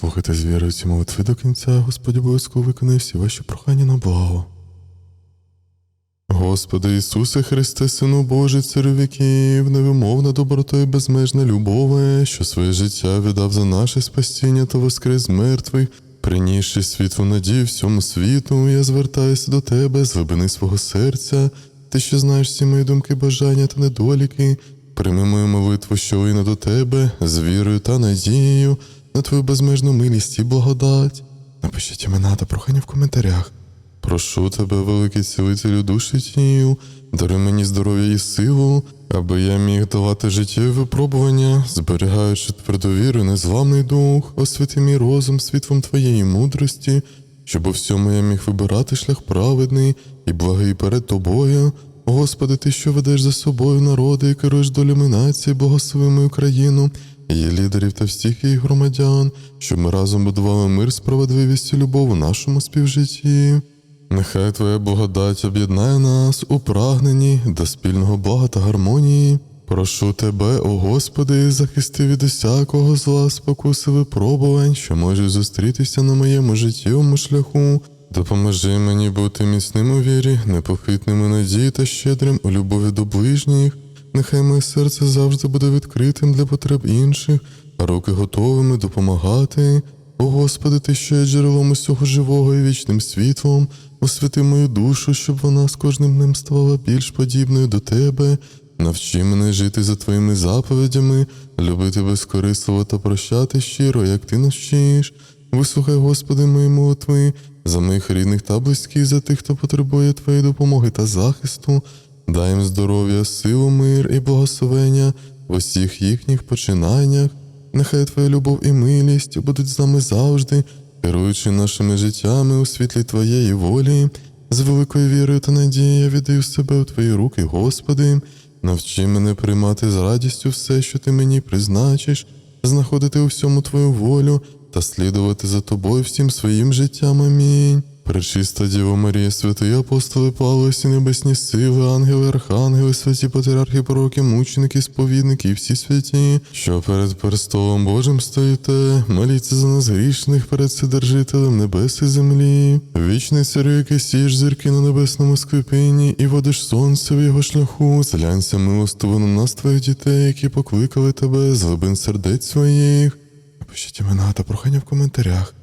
Слухайте з вірою ці молитви до кінця, Господь обов'язково виконає всі ваші прохання на благо. Господи Ісусе Христе, Сину Божий, Царю віків, невимовна доброта і безмежна любове, що своє життя віддав за наше спасіння та воскрес мертвих, принісши світло надію всьому світу, я звертаюся до Тебе з глибини свого серця, Ти, що знаєш всі мої думки, бажання та недоліки, прийми мою молитву, що лине до Тебе, з вірою та надією, на Твою безмежну милість і благодать. Напишіть імена та прохання в коментарях. Прошу тебе, великий цілителю душі тіл, даруй мені здоров'я і силу, аби я міг давати життєві випробування, зберігаючи тверду віру, і незламний дух, освіти мій розум світлом твоєї мудрості, щоб у всьому я міг вибирати шлях праведний і благий перед тобою. Господи, ти, що ведеш за собою народи і керуєш долями нації, благослови мою країну, її лідерів та всіх її громадян, щоб ми разом будували мир, справедливість і любов у нашому співжитті. Нехай Твоя благодать об'єднає нас у прагненні до спільного блага та гармонії. Прошу Тебе, о Господи, захисти від усякого зла, спокуси випробувань, що можуть зустрітися на моєму життєвому шляху. Допоможи мені бути міцним у вірі, непохитним у надії та щедрим у любові до ближніх. Нехай моє серце завжди буде відкритим для потреб інших, а руки готовими допомагати. О Господи, ти що є джерелом усього живого і вічним світлом, освяти мою душу, щоб вона з кожним днем ставала більш подібною до Тебе. Навчи мене жити за Твоїми заповідями, любити безкорисливо та прощати щиро, як Ти навчиш. Вислухай, Господи, мої молитви, за моїх рідних та близьких, за тих, хто потребує Твоєї допомоги та захисту. Дай їм здоров'я, силу, мир і благословення в усіх їхніх починаннях. Нехай Твоя любов і милість будуть з нами завжди, керуючи нашими життями у світлі Твоєї волі. З великою вірою та надією я віддаю себе у Твої руки, Господи. Навчи мене приймати з радістю все, що Ти мені призначиш, знаходити у всьому Твою волю та слідувати за Тобою всім своїм життям. Амінь. Пречиста Діво Марія, святий апостоли Павло, всі небесні сили, ангели, архангели, святі патріархи, пророки, мученики, сповідники всі святі, що перед престолом Божим стоїте, моліться за нас грішних перед Вседержителем небес і землі. Вічний царю, який сієш зірки на небесному склепінні і водиш сонце в його шляху, зглянься милостиво на нас, твоїх дітей, які покликали тебе з глибин сердець своїх. Напишіть імена та прохання в коментарях.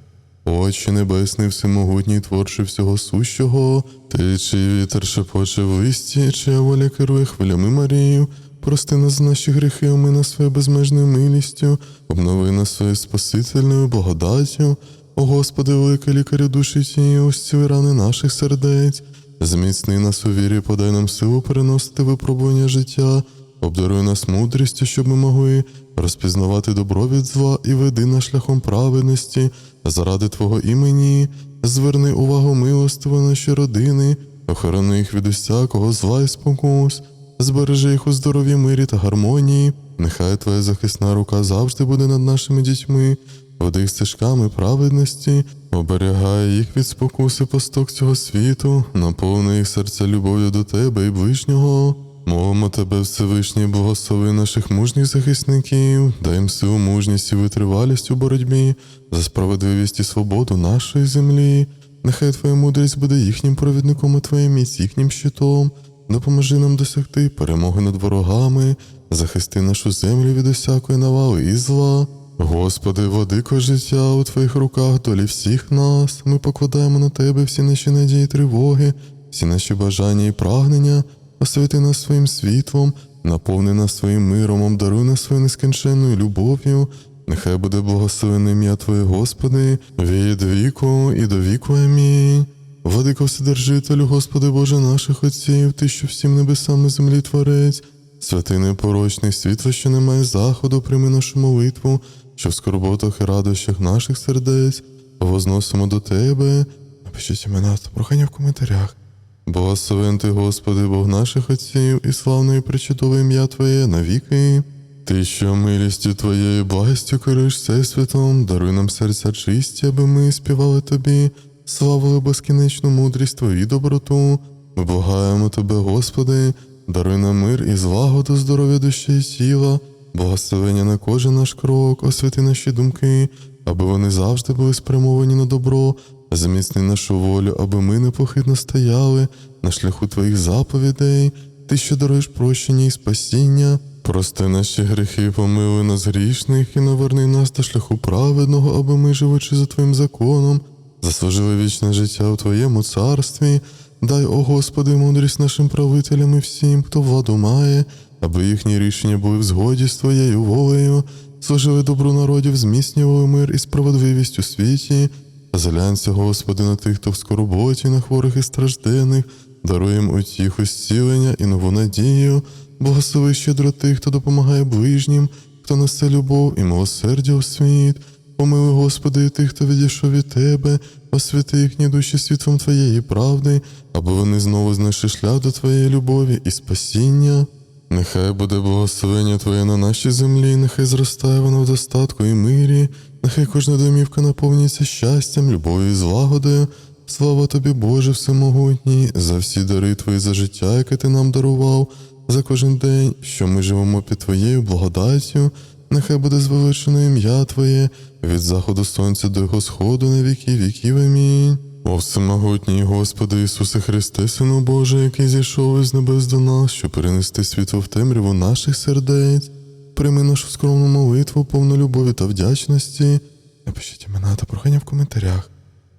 Очі небесний, всемогутній творчий всього сущого, ти чий вітер шепоче в листі, чия воля керує хвилями Марію, прости нас наші гріхи, омий нас своєю безмежною милістю, обнови нас своєю спасительною благодаттю. О Господи, великий лікарю душі тієї, ось рани наших сердець, зміцни нас у вірі, подай нам силу переносити випробування життя, обдаруй нас мудрістю, щоб ми могли розпізнавати добро від зла і веди нас шляхом праведності, заради Твого імені, зверни увагу милостиво на наші родини, охорони їх від усякого зла і спокус, збережи їх у здоров'ї мирі та гармонії, нехай Твоя захисна рука завжди буде над нашими дітьми, води їх стежками праведності, оберігай їх від спокуси посток цього світу, наповни їх серця любов'ю до Тебе і ближнього. Молимо тебе, Всевишній, благослови наших мужніх захисників, дай їм силу, мужність і витривалість у боротьбі за справедливість і свободу нашої землі. Нехай Твоя мудрість буде їхнім провідником, а Твоя міць їхнім щитом. Допоможи нам досягти перемоги над ворогами, захисти нашу землю від усякої навали і зла. Господи, владико життя у Твоїх руках долі всіх нас. Ми покладаємо на Тебе всі наші надії, і тривоги, всі наші бажання і прагнення освяти нас своїм світлом, наповни нас своїм миром, обдаруй нас своєю нескінченною любов'ю. Нехай буде благословене ім'я Твоє, Господи, від віку і до віку. Амінь. Владико Вседержителю, Господи Боже наших отців, Ти, що всім небесам і землі творець, святий непорочний світло, що не має заходу, прийми нашу молитву, що в скорботах і радощах наших сердець возносимо до Тебе. Напишіть імена та прохання в коментарях. Благословен ти, Господи, Бог наших отців, і славне і причудове ім'я Твоє навіки. Ти, що милістю Твоєю благістю керуєш всесвітом, даруй нам серця чисті, аби ми співали Тобі, славили безкінечну мудрість Твою і доброту. Ми благаємо Тебе, Господи, даруй нам мир і злагоду, здоров'я душі і тіла, благословення на кожен наш крок, освяти наші думки, аби вони завжди були спрямовані на добро, зміцни нашу волю, аби ми непохитно стояли на шляху Твоїх заповідей, Ти, що даруєш прощення і спасіння. Прости наші гріхи, помилуй нас грішних і наверни нас до шляху праведного, аби ми, живучи за Твоїм законом, заслужили вічне життя у Твоєму царстві. Дай, о Господи, мудрість нашим правителям і всім, хто владу має, аби їхні рішення були в згоді з Твоєю волею, служили добру народів, зміцнювали мир і справедливість у світі. Зглянься, Господи, на тих, хто в скорботі, на хворих і стражденних, даруй їм утіху, зцілення і нову надію, благослови щедро тих, хто допомагає ближнім, хто несе любов і милосердя у світ. Помилуй, Господи, і тих, хто відійшов від Тебе, освяти їхні душі світлом Твоєї правди, аби вони знову знайшли шлях до Твоєї любові і спасіння. Нехай буде благословення Твоє на нашій землі, нехай зростає воно в достатку і мирі, нехай кожна домівка наповнюється щастям, любов'ю і злагодою. Слава тобі, Боже, всемогутній, за всі дари Твої за життя, яке ти нам дарував, за кожен день, що ми живемо під Твоєю благодаттю. Нехай буде звеличено ім'я Твоє від заходу сонця до його сходу на віки віків. Амінь. О всемогутній Господи Ісусе Христе, Сину Божий, який зійшов із небес до нас, щоб перенести світло в темряву наших сердець, прийми нашу скромну молитву, повну любові та вдячності. Напишіть імена та прохання в коментарях.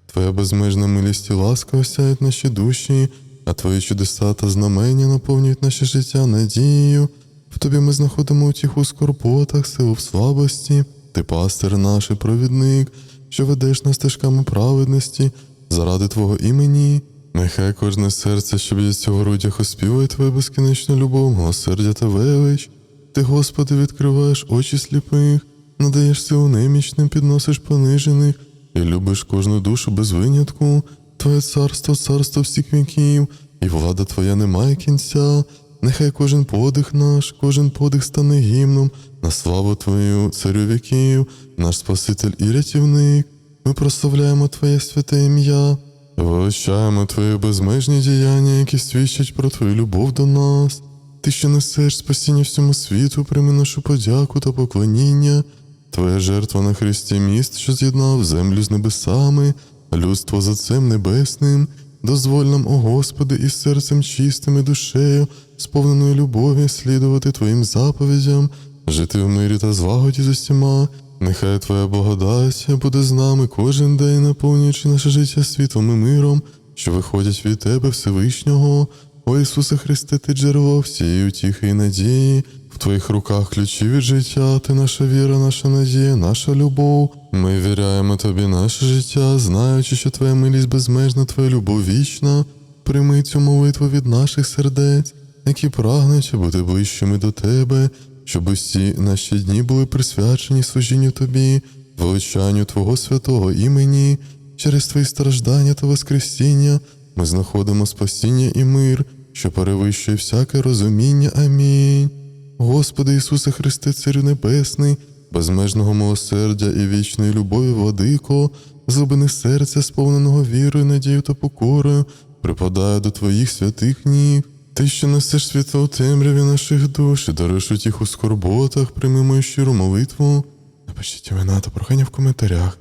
Твоя безмежна милість і ласка осяють наші душі, а твої чудеса та знамення наповнюють наше життя надією. В тобі ми знаходимо утіху у скорботах, силу в слабості. Ти пастир наш і провідник, що ведеш нас стежками праведності заради Твого імені. Нехай кожне серце, що б'ється в грудях, оспівує Твою безкінечну любов, милосердя та велич. Ти, Господи, відкриваєш очі сліпих, надаєш силу немічним, підносиш понижених і любиш кожну душу без винятку. Твоє царство, царство всіх віків, і влада Твоя не має кінця. Нехай кожен подих наш, кожен подих стане гімном на славу Твою, царю віків, наш Спаситель і рятівник. Ми прославляємо Твоє святе ім'я, величаємо Твої безмежні діяння, які свідчать про Твою любов до нас. Ти, що несеш спасіння всьому світу, прийми нашу подяку та поклоніння. Твоя жертва на Христі міст, що з'єднав землю з небесами, людство за Отцем Небесним. Дозволь нам, о Господи, із серцем чистим і душею, сповненою любові, слідувати Твоїм заповідям, жити в мирі та злагоді з усіма. Нехай Твоя благодать буде з нами кожен день, наповнюючи наше життя світлом і миром, що виходять від Тебе Всевишнього. О Ісусе Христе, Ти джерело всієї утіхи і надії. В Твоїх руках ключі від життя, Ти наша віра, наша надія, наша любов. Ми віряємо Тобі наше життя, знаючи, що Твоя милість безмежна, Твоя любов вічна. Прийми цю молитву від наших сердець, які прагнуть бути ближчими до Тебе, щоб усі наші дні були присвячені служінню Тобі, величанню Твого святого імені, через Твої страждання та Воскресіння ми знаходимо спасіння і мир, що перевищує всяке розуміння. Амінь. Господи Ісусе Христе, Царю Небесний, безмежного милосердя і вічної любові, владико, з глибини серця, сповненого вірою, надією та покорою, припадаю до Твоїх святих ніг. Ти, що несеш світло у темряві наших душ, і даруєш утіх у скорботах, прийми мою щиру молитву. Напишіть імена та прохання в коментарях.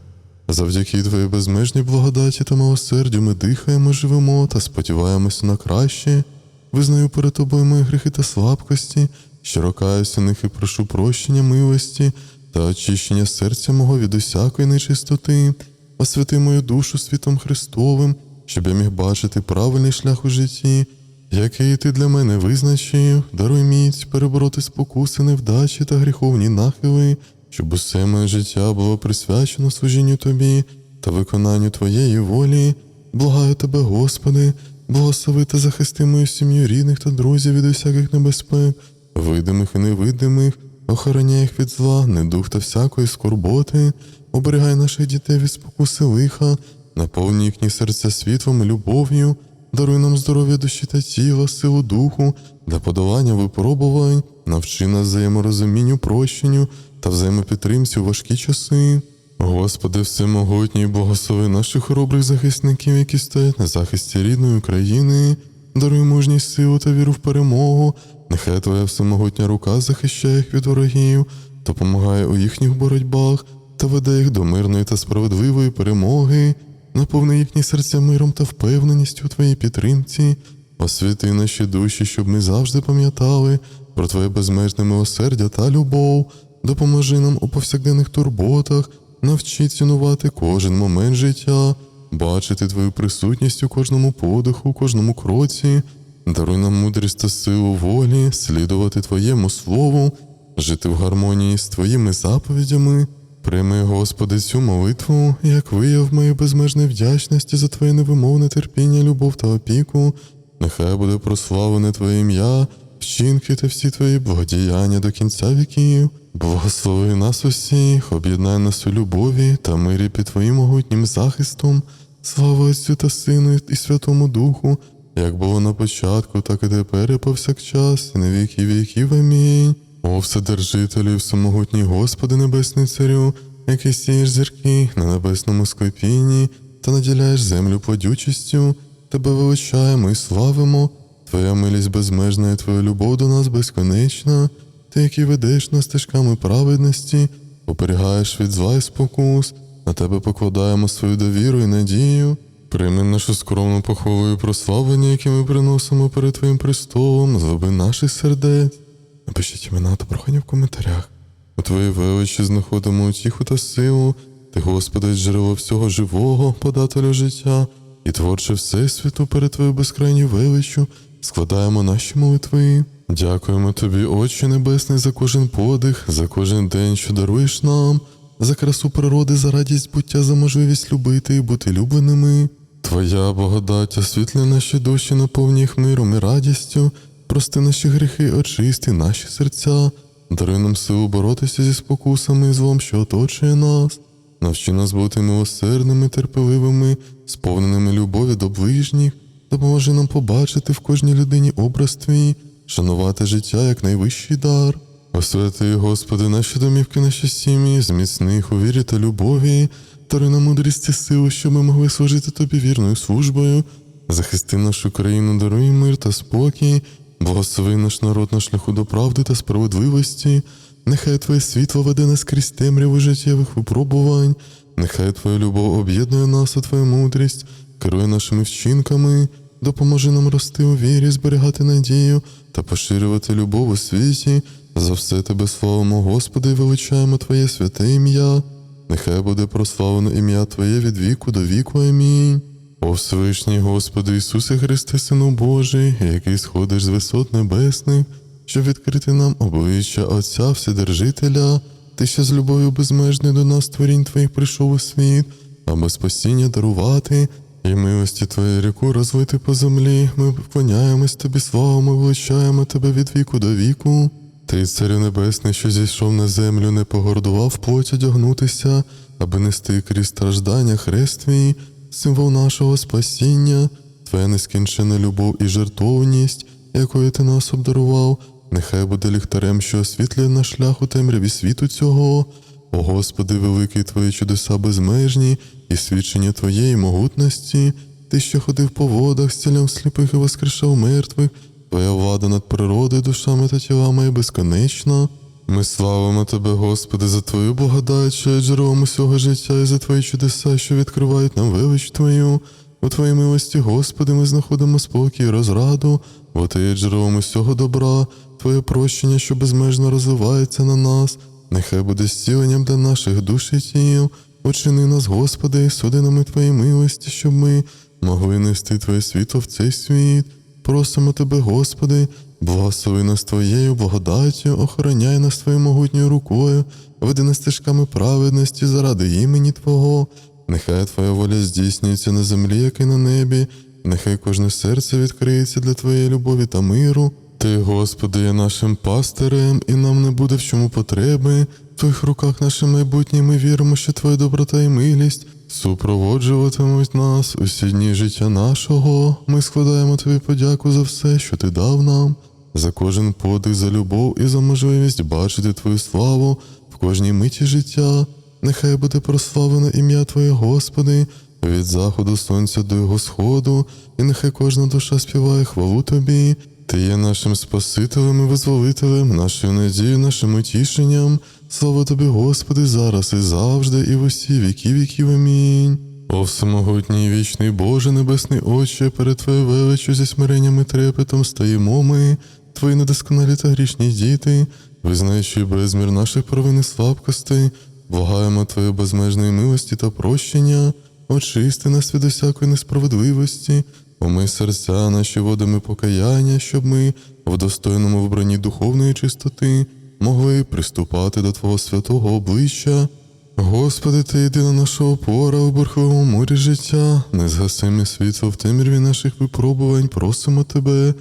Завдяки Твоїй безмежній благодаті та милосердю ми дихаємо, живемо та сподіваємося на краще. Визнаю перед тобою мої гріхи та слабкості, щиро каюся них і прошу прощення милості та очищення серця мого від усякої нечистоти, освяти мою душу світом Христовим, щоб я міг бачити правильний шлях у житті, який ти для мене визначив, даруй міць перебороти спокуси, невдачі та гріховні нахили, щоб усе моє життя було присвячено служінню тобі та виконанню твоєї волі. Благаю тебе, Господи, благослови та захисти мою сім'ю рідних та друзів від усяких небезпек, видимих і невидимих, охороняй їх від зла, недух та всякої скорботи, оберігай наших дітей від спокуси лиха, наповнюй їхні серця світлом і любов'ю, даруй нам здоров'я душі та тіла, силу духу, для подолання випробувань, навчи нас взаєморозумінню, прощенню та взаємопідтримці у важкі часи. Господи, всемогутній, благослови наших хоробрих захисників, які стоять на захисті рідної України, даруй мужність силу та віру в перемогу. Нехай Твоя всемогутня рука захищає їх від ворогів, допомагає у їхніх боротьбах та веде їх до мирної та справедливої перемоги, наповни їхні серця миром та впевненістю у твоїй підтримці, освяти наші душі, щоб ми завжди пам'ятали про Твоє безмежне милосердя та любов, допоможи нам у повсякденних турботах, навчи цінувати кожен момент життя, бачити Твою присутність у кожному подиху, у кожному кроці, даруй нам мудрість та силу волі, слідувати Твоєму слову, жити в гармонії з Твоїми заповідями. Прийми, Господи, цю молитву, як вияв моєї безмежної вдячності за Твоє невимовне терпіння, любов та опіку. Нехай буде прославлене Твоє ім'я, вчинки та всі Твої благодіяння до кінця віків. Благослови нас усіх, об'єднай нас у любові та мирі під Твоїм могутнім захистом. Слава Отцю та Сину і Святому Духу, як було на початку, так і тепер, і повсякчас, і на віки віків. Амінь. О Вседержителю, і всемогутній Господи Небесний Царю, який сієш зірки на небесному склепінні та наділяєш землю плодючістю, тебе величаємо і славимо. Твоя милість безмежна і твоя любов до нас безконечна, ти, який ведеш нас стежками праведності, оберігаєш від зла і спокус, на тебе покладаємо свою довіру і надію. Прийми нашу скромну похвалу і прославлення, яке ми приносимо перед Твоїм престолом, злоби наших сердець. Напишіть імена та прохання в коментарях. У Твоїй величі знаходимо утіху та силу, ти, Господи, джерело всього живого, подателю життя, і творче Всесвіту перед Твоєю безкрайньою величчю, складаємо наші молитви. Дякуємо Тобі, Отче Небесний, за кожен подих, за кожен день, що даруєш нам, за красу природи, за радість буття, за можливість любити і бути любленими. Твоя благодать освітлює наші душі, наповні їх миром і радістю, прости наші гріхи, очисти наші серця, даруй нам силу боротися зі спокусами і злом, що оточує нас. Навчи нас бути милосердними, терпеливими, сповненими любові до ближніх, допоможи нам побачити в кожній людині образ твій, шанувати життя як найвищий дар. Освяти, Господи, наші домівки, наші сім'ї, зміцни їх у вірі та любові, даруй нам мудрість і силу, щоб ми могли служити тобі вірною службою. Захисти нашу країну, даруй мир та спокій, благослови наш народ на шляху до правди та справедливості. Нехай Твоє світло веде нас крізь темряву життєвих випробувань, нехай Твоя любов об'єднує нас, а Твоя мудрість керує нашими вчинками, допоможи нам рости у вірі, зберігати надію та поширювати любов у світі. За все Тебе славимо, Господи, і величаємо Твоє святе ім'я. Нехай буде прославлено ім'я Твоє від віку до віку. Амінь. О Всевишній Господи Ісусе Христе, Сину Божий, який сходиш з висот небесних, щоб відкрити нам обличчя Отця Вседержителя, ти що з любов'ю безмежною до нас творінь Твоїх прийшов у світ, аби спасіння дарувати і милості Твоєї ріку розлити по землі. Ми вклоняємось Тобі, славимо, величаємо Тебе від віку до віку. Ти, царю небесний, що зійшов на землю, не погордував плоть одягнутися, аби нести крізь страждання хрест твій, символ нашого спасіння, твоя нескінчена любов і жертовність, якою ти нас обдарував, нехай буде ліхтарем, що освітлює наш шлях у темряві світу цього. О Господи, великий Твої чудеса безмежні і свідчення Твоєї могутності, Ти, що ходив по водах, зціляв сліпих і воскрешав мертвих, Твоя влада над природою, душами та тілами є безконечна. Ми славимо Тебе, Господи, за Твою благодать, що джерелом усього життя, і за Твої чудеса, що відкривають нам велич Твою. У Твоїй милості, Господи, ми знаходимо спокій і розраду, бо Ти є джерелом усього добра, Твоє прощення, що безмежно розвивається на нас. Нехай буде зціленням для наших душ і тіл. Очини нас, Господи, судинами Твоєї милості, щоб ми могли нести Твоє світло в цей світ. Просимо Тебе, Господи, благослови нас Твоєю благодаттю, охороняй нас Твоєю могутньою рукою, веди нас стежками праведності заради імені Твого. Нехай Твоя воля здійснюється на землі, як і на небі, нехай кожне серце відкриється для Твоєї любові та миру. Ти, Господи, є нашим пастирем, і нам не буде в чому потреби. В Твоїх руках наше майбутнє, ми віримо, що Твоя доброта і милість супроводжуватимуть нас усі дні життя нашого. Ми складаємо Тобі подяку за все, що Ти дав нам, за кожен подих, за любов і за можливість бачити Твою славу в кожній миті життя. Нехай буде прославлено ім'я Твоє, Господи, від заходу сонця до його сходу, і нехай кожна душа співає хвалу Тобі. Ти є нашим Спасителем і визволителем, нашою надією, нашим утішенням. Слава тобі, Господи, зараз і завжди, і в усі віки віків. Амінь. О всемогутній вічний Боже, небесний Отче, перед Твоєю величю зі смиренням і трепетом стоїмо ми, Твої недосконалі та грішні діти, визнаючи безмір наших провин і слабкостей, благаємо Твоєї безмежної милості та прощення, очисти нас від усякої несправедливості, умий серця наші водами покаяння, щоб ми в достойному вбранні духовної чистоти могли приступати до Твого святого обличчя. Господи, ти єдина наша опора у бурховому морі життя, незгасиме світло в темряві наших випробувань, просимо тебе,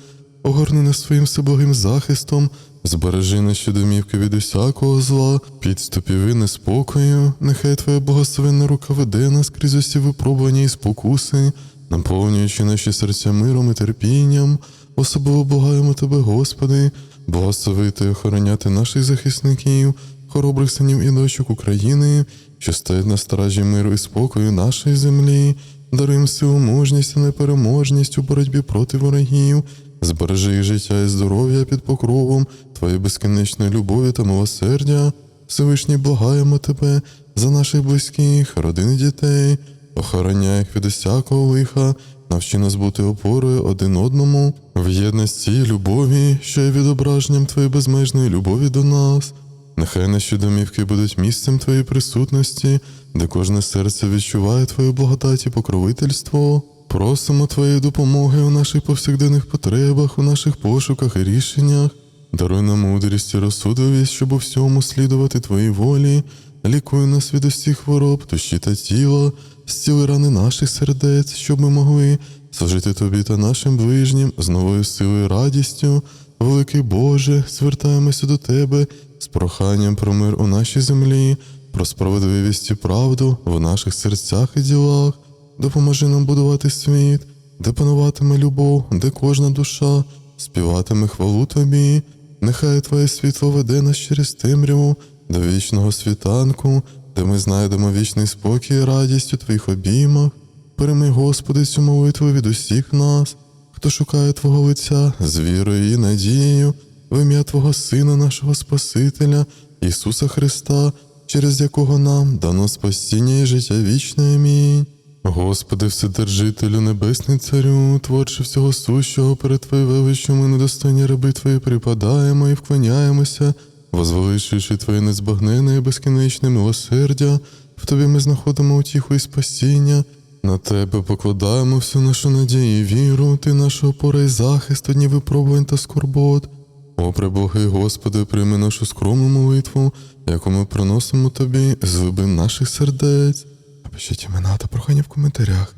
огорни нас своїм всеблагим захистом, збережи наші домівки від усякого зла, підступів і неспокою, нехай Твоя благословенна рука веде нас крізь усі випробування і спокуси, наповнюючи наші серця миром і терпінням, особливо благаємо Тебе, Господи, благословити і охороняти наших захисників, хоробрих синів і дочок України, що стоять на стражі миру і спокою нашої землі, даруємо силу мужність і непереможність у боротьбі проти ворогів, збережи життя і здоров'я під покровом Твоєї безкінечної любові та милосердя. Всевишній благаємо Тебе за наших близьких, родин і дітей, охороняй їх від усякого лиха, навчи нас бути опорою один одному, в єдності любові, що є відображенням Твоєї безмежної любові до нас. Нехай наші домівки будуть місцем Твоєї присутності, де кожне серце відчуває Твою благодать і покровительство. Просимо Твоєї допомоги у наших повсякденних потребах, у наших пошуках і рішеннях. Даруй нам мудрість і розсудливість, щоб у всьому слідувати Твоїй волі, лікуй нас від усіх хвороб, душі та тіла, зціли рани наших сердець, щоб ми могли служити Тобі та нашим ближнім з новою силою і радістю. Великий Боже, звертаємося до Тебе з проханням про мир у нашій землі, про справедливість і правду в наших серцях і ділах. Допоможи нам будувати світ, де пануватиме любов, де кожна душа співатиме хвалу Тобі. Нехай Твоє світло веде нас через темряву до вічного світанку, де ми знайдемо вічний спокій і радість у Твоїх обіймах. Прийми, Господи, цю молитву від усіх нас, хто шукає Твого лиця з вірою і надією, в ім'я Твого Сина, нашого Спасителя, Ісуса Христа, через якого нам дано спасіння і життя вічне. Амінь. Господи, Вседержителю, Небесний Царю, творче всього сущого перед Твоєю величчю, ми недостойні раби Твої припадаємо і вклоняємося, возвеличуючи Твоє незбагненне і безкінечне милосердя, в Тобі ми знаходимо утіху і спасіння. На Тебе покладаємо всю нашу надію і віру, Ти наша опора і захист одні випробувань та скорбот. О, преблагий Господи, прийми нашу скромну молитву, яку ми приносимо Тобі з глибин наших сердець. Напишіть імена та прохання в коментарях.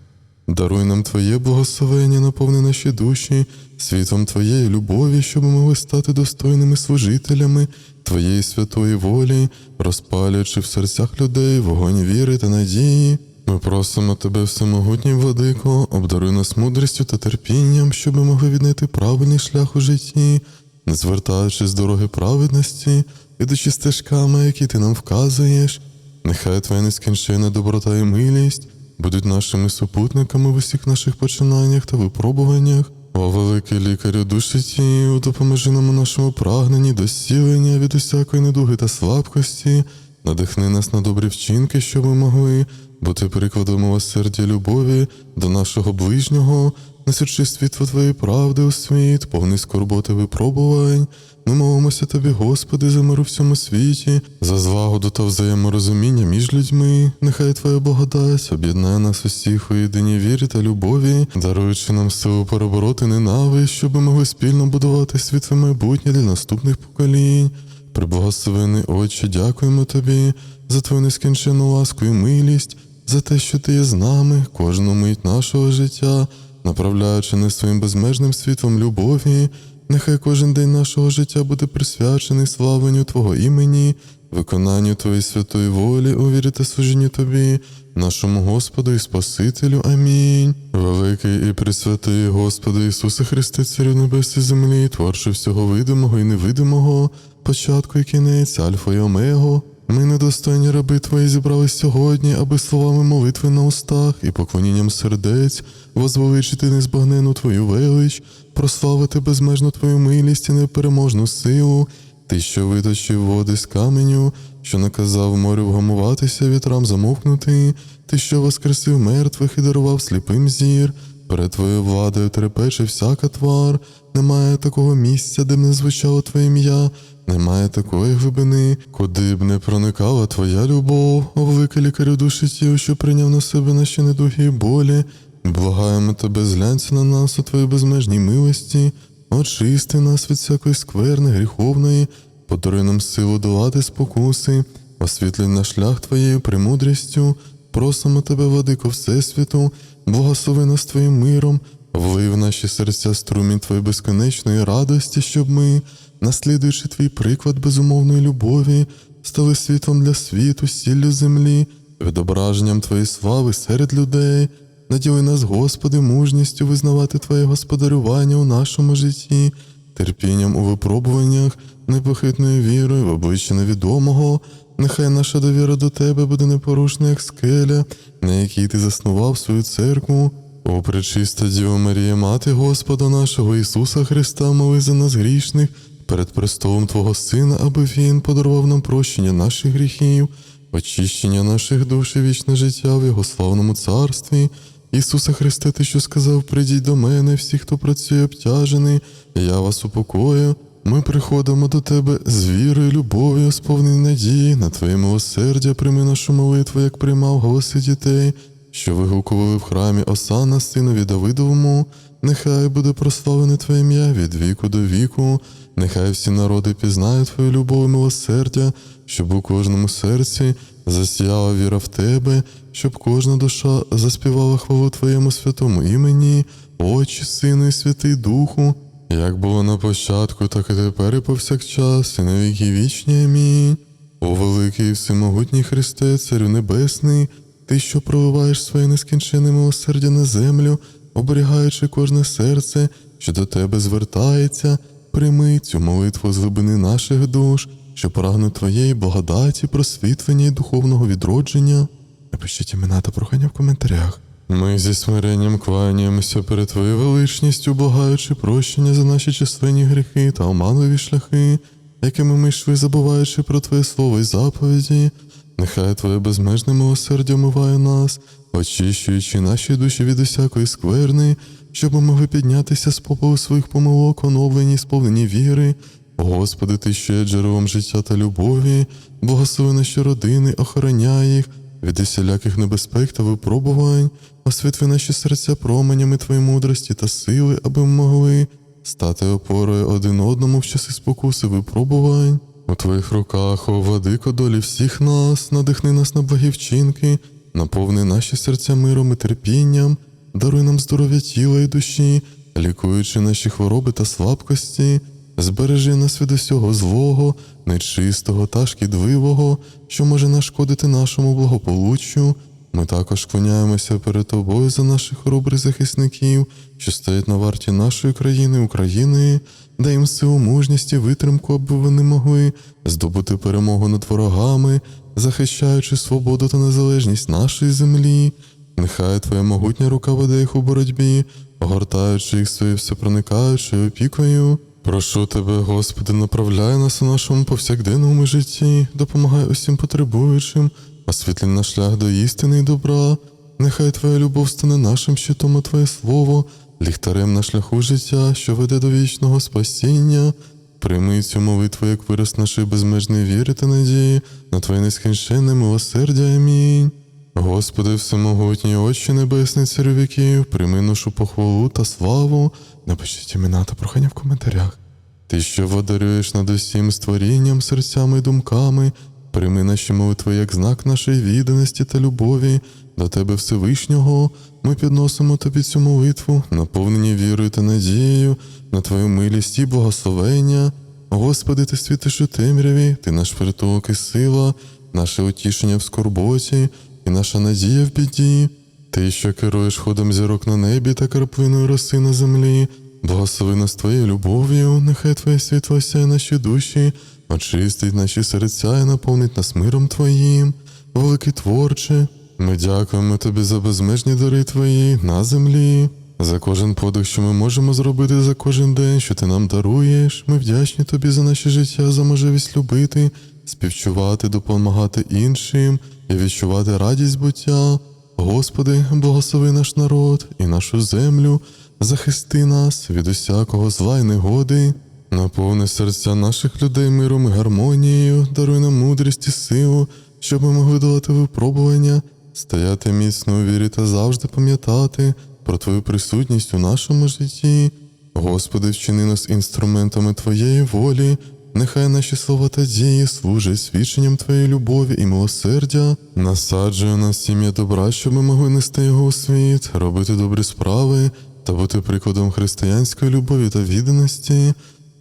Даруй нам Твоє благословення, наповни наші душі, світом Твоєї любові, щоб ми могли стати достойними служителями Твоєї святої волі, розпалюючи в серцях людей вогонь віри та надії. Ми просимо Тебе, всемогутній владико, обдаруй нас мудрістю та терпінням, щоб ми могли віднайти правильний шлях у житті, не звертаючись з дороги праведності, ідучи стежками, які ти нам вказуєш. Нехай Твоя нескінченна доброта і милість будуть нашими супутниками в усіх наших починаннях та випробуваннях. О, великий лікарю душі тію, допоможи нам у нашому прагненні до зцілення від усякої недуги та слабкості, надихни нас на добрі вчинки, щоб ми могли бути прикладом милосердя любові до нашого ближнього, несучи світло Твоєї правди у світ, повний скорботи випробувань. Ми молимося Тобі, Господи, за мир у всьому світі, за злагоду та взаєморозуміння між людьми. Нехай Твоя благодать об'єднає нас усіх у єдиній вірі та любові, даруючи нам силу перебороти ненависть, щоб ми могли спільно будувати світле майбутнє для наступних поколінь. Приблагословений Отче, дякуємо Тобі за Твою нескінченну ласку і милість, за те, що Ти є з нами, кожну мить нашого життя, направляючи нас своїм безмежним світлом любові. Нехай кожен день нашого життя буде присвячений славленню Твого імені, виконанню Твоєї святої волі, у вірі та служінні Тобі, нашому Господу і Спасителю. Амінь. Великий і пресвятий Господи Ісусе Христе, Царю Небес і землі, творче всього видимого і невидимого, початку і кінець, Альфа і Омего. Ми недостойні раби Твої зібрались сьогодні, аби словами молитви на устах і поклонінням сердець возвеличити незбагнену Твою велич, прославити безмежну Твою милість і непереможну силу, Ти, що виточив води з каменю, що наказав морю вгамуватися, вітрам замовкнути, ти, що воскресив мертвих і дарував сліпим зір. Перед твоєю владою трепече всяка твар, немає такого місця, де б не звучало твоє ім'я, немає такої глибини, куди б не проникала твоя любов, о великий лікарю душі тіл, що прийняв на себе наші недуги і болі. Благаємо тебе, зглянься на нас у твоїй безмежній милості, очисти нас від всякої скверни, гріховної, подаруй нам силу долати спокуси, освітлюй наш шлях твоєю премудрістю, просимо тебе, владико Всесвіту, благослови нас твоїм миром, влий в наші серця струмінь твоєї безконечної радості, щоб ми, наслідуючи твій приклад безумовної любові, стали світлом для світу, сіллю землі, відображенням твоєї слави серед людей. Наділи нас, Господи, мужністю визнавати Твоє господарювання у нашому житті, терпінням у випробуваннях, непохитною вірою в обличчя невідомого. Нехай наша довіра до Тебе буде непорушна, як скеля, на якій ти заснував свою церкву. О, пречиста Діва Марія, Мати Господа нашого Ісуса Христа, моли за нас грішних перед престолом Твого Сина, аби Він подарував нам прощення наших гріхів, очищення наших душ і вічне життя в Його славному царстві. Ісусе Христе, Ти що сказав, прийдіть до мене, всі, хто працює обтяжений, я вас упокою. Ми приходимо до Тебе з вірою, любов'ю, сповнені надії, на Твоє милосердя прийми нашу молитву, як приймав голоси дітей, що вигукували в храмі Осана, синові Давидовому, нехай буде прославлене Твоє ім'я від віку до віку, нехай всі народи пізнають Твою любов і милосердя, щоб у кожному серці засіяла віра в Тебе, щоб кожна душа заспівала хвалу Твоєму святому імені, Отче, Сину і Святий Духу, як було на початку, так і тепер і повсякчас, і на віки вічні. Амінь. О великий всемогутній Христе, Царю Небесний, Ти, що проливаєш своє нескінченне милосердя на землю, оберігаючи кожне серце, що до Тебе звертається, прийми цю молитву з глибини наших душ, що прагнуть Твоєї благодаті, просвітлення і духовного відродження. Напишіть імена та прохання в коментарях. Ми зі смиренням кланяємося перед Твоєю величністю, благаючи прощення за наші численні гріхи та оманливі шляхи, якими ми йшли, забуваючи про Твоє слово і заповіді. Нехай Твоє безмежне милосердя омиває нас, очищуючи наші душі від усякої скверни, щоб ми могли піднятися з попелу своїх помилок, оновлені, сповнені віри. Господи, Ти є джерелом життя та любові, благослови наші родини, охороняй їх від усіляких небезпек та випробувань, освітли наші серця променями Твоєї мудрості та сили, аби ми могли стати опорою один одному в часи спокуси випробувань. У Твоїх руках, о владико долі всіх нас, надихни нас на благі вчинки, наповни наші серця миром і терпінням, даруй нам здоров'я тіла і душі, лікуючи наші хвороби та слабкості, збережи нас від усього злого, нечистого та шкідливого, що може нашкодити нашому благополуччю. Ми також клоняємося перед тобою за наших хоробрих захисників, що стоять на варті нашої країни, України, дай їм силу мужність і витримку, аби вони могли здобути перемогу над ворогами, захищаючи свободу та незалежність нашої землі. Нехай твоя могутня рука веде їх у боротьбі, огортаючи їх своєю всепроникаючою опікою. Прошу тебе, Господи, направляй нас у нашому повсякденному житті, допомагай усім потребуючим, освітлі наш шлях до істини і добра. Нехай Твоя любов стане нашим щитом, а Твоє слово, ліхтарем на шляху життя, що веде до вічного спасіння. Прийми цю молитву, як вираз нашої безмежної віри та надії, на Твоє нескінченне милосердя. Амінь. Господи, всемогутній Отче Небесний Царю віків, прийми нашу похвалу та славу. Напишіть імена та прохання в коментарях. Ти, що водарюєш над усім створінням, серцями і думками, прийми наші молитви як знак нашої відданості та любові до Тебе Всевишнього. Ми підносимо тобі цю молитву, наповнені вірою та надією на Твою милість і благословення. Господи, ти світиш у темряві, ти наш притулок і сила, наше утішення в скорботі і наша надія в біді. Ти, що керуєш ходом зірок на небі та краплиною роси на землі, благослови нас твоєю любов'ю, нехай Твоє світло сяє наші душі, очистить наші серця і наповнить нас миром Твоїм, великий творче. Ми дякуємо Тобі за безмежні дари Твої на землі, за кожен подих, що ми можемо зробити за кожен день, що ти нам даруєш. Ми вдячні Тобі за наше життя, за можливість любити співчувати, допомагати іншим і відчувати радість буття. Господи, благослови наш народ і нашу землю, захисти нас від усякого зла й негоди. Наповни серця наших людей миром і гармонією, даруй нам мудрість і силу, щоб ми могли долати випробування, стояти міцно у вірі та завжди пам'ятати про Твою присутність у нашому житті. Господи, вчини нас інструментами Твоєї волі, нехай наші слова та дії служать свідченням Твоєї любові і милосердя, насаджує нас сім'я добра, щоб ми могли нести його у світ, робити добрі справи та бути прикладом християнської любові та відданості.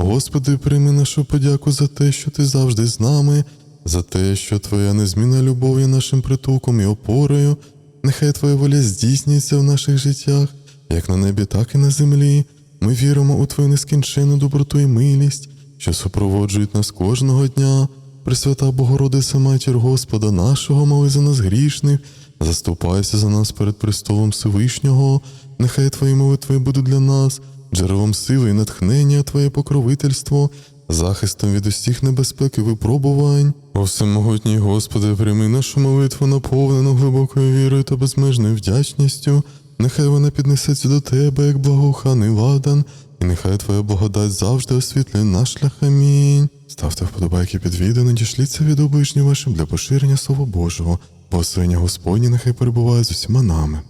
Господи, прийми нашу подяку за те, що Ти завжди з нами, за те, що Твоя незмінна любов є нашим притулком і опорою. Нехай Твоя воля здійснюється в наших життях, як на небі, так і на землі. Ми віримо у Твою нескінченну доброту і милість, що супроводжують нас кожного дня. Пресвята Богородиця, Матір Господа нашого, моли за нас грішних, заступайся за нас перед престолом Всевишнього. Нехай Твої молитви будуть для нас, джерелом сили і натхнення, Твоє покровительство, захистом від усіх небезпек і випробувань. О всемогутній Господи, прийми нашу молитву, наповнену глибокою вірою та безмежною вдячністю. Нехай вона піднесеться до Тебе, як благоуханий ладан, і нехай Твоя благодать завжди освітлює наш шлях. Амінь. Ставте вподобайки під відео, надішліться від обличні вашим для поширення Слова Божого. Благословення Господні нехай перебуває з усіма нами.